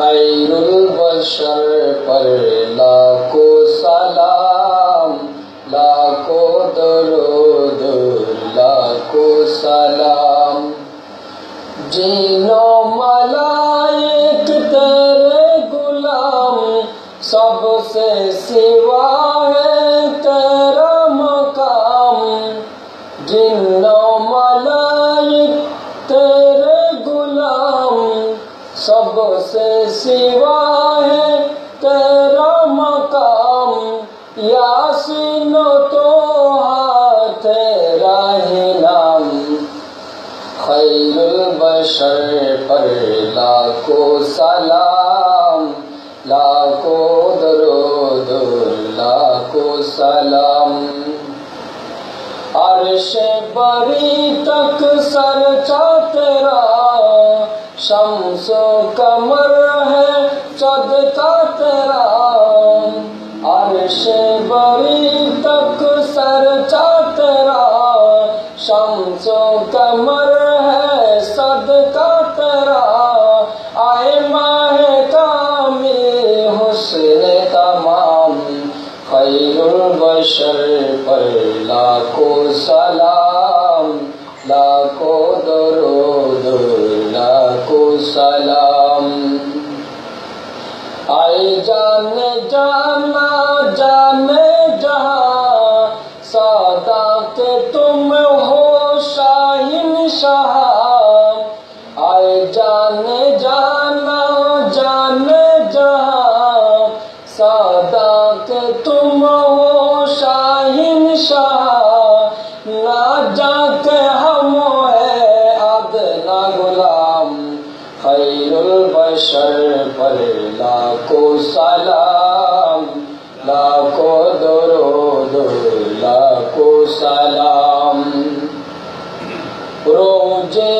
খৈরুল বসর পর লাখো সালাম, লাখো দরুদ, লাখো সালাম। জিনো মালাইক তেরে গুলাম, সবসে সিওয়া হে তেরা মকাম। জিনো মালাইক सबसे सिवा है तेरा मकाम यासीनो तो हाथ तेरा ही नाम खैरुल बशर पर लाखों सलाम लाखों दरूद लाखों सलाम अर्श बरी तक सर तेरा शम्स कमर है चद का तेरा अर्श बरी तक सर चा तेरा शम्स कमर है सदका तेरा आए माहे कामी, हुस्न तमाम। खैरुल बशर पर लाखों सलाम, लाखों সালাম। আয় জানে জানা, জানে যা সাদাতে তুম হো শাহিন শাহ আয় জানে জানা, জানে যা সাদাতে তুম হো শাহিন শাহ না জাতে بشر پر لاکھو سلام لاکھو درود لاکھو سلام روزے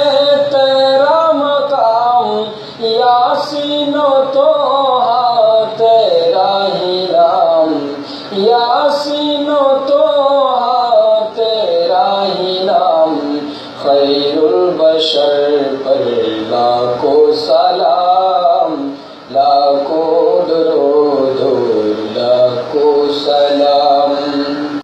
هلال خير البشر پر